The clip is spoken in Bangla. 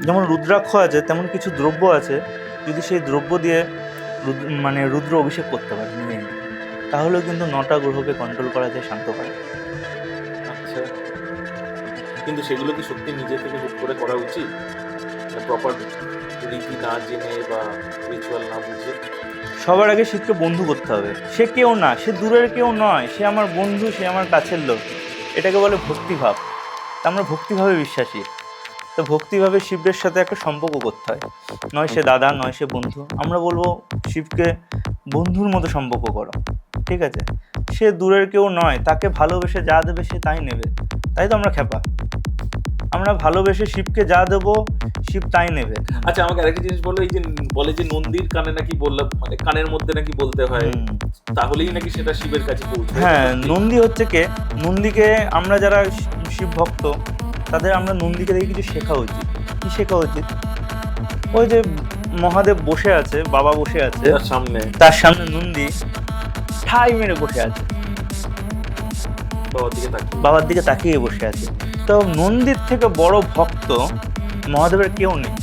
যেমন রুদ্রাক্ষ আছে তেমন কিছু দ্রব্য আছে যদি সেই দ্রব্য দিয়ে মানে রুদ্র অভিষেক করতে পারে নিজে তাহলেও কিন্তু নটা গ্রহকে কন্ট্রোল করা যায় শান্ত করা আচ্ছা। কিন্তু সেগুলো কি সত্যি নিজে থেকে হুট করে করা উচিত? প্রপার রীতি না জেনে বা রিচুয়াল না বুঝে? সবার আগে শিবকে বন্ধু করতে হবে। সে কেউ না সে দূরের কেউ নয় সে আমার বন্ধু সে আমার কাছের লোক। এটাকে বলে ভক্তিভাব। তা আমরা ভক্তিভাবে বিশ্বাসী। তো ভক্তিভাবে শিবের সাথে একটা সম্পর্ক করতে হয়। নয় সে দাদা নয় সে বন্ধু। আমরা বলব শিবকে বন্ধুর মতো সম্পর্ক করো ঠিক আছে? সে দূরের কেউ নয় তাকে ভালোবেসে যা দেবে সে তাই নেবে তাই তো আমরা খেপা আমরা ভালোবেসে শিবকে যা দেবো শিব তাই নেবে। আচ্ছা আমাকে আরেকটা জিনিস বলো এই যে বলে যে নন্দীর কানে নাকি বললাম মানে কানের মধ্যে নাকি বলতে হয় তাহলেই নাকি সেটা শিবের কাছে হ্যাঁ নন্দী হচ্ছে কে? নন্দীকে আমরা যারা শিব ভক্ত তাদের আমরা নন্দীকে দেখে কিছু শেখা উচিত। কি শেখা উচিত? ওই যে মহাদেব বসে আছে বাবা বসে আছে। সামনে। তার সামনে নন্দী ঠাই মেরে বসে আছে। বাবার দিকে তাকিয়ে। বাবার দিকে তাকিয়ে বসে আছে। তো নন্দীর থেকে বড় ভক্ত মহাদেবের কেউ নেই।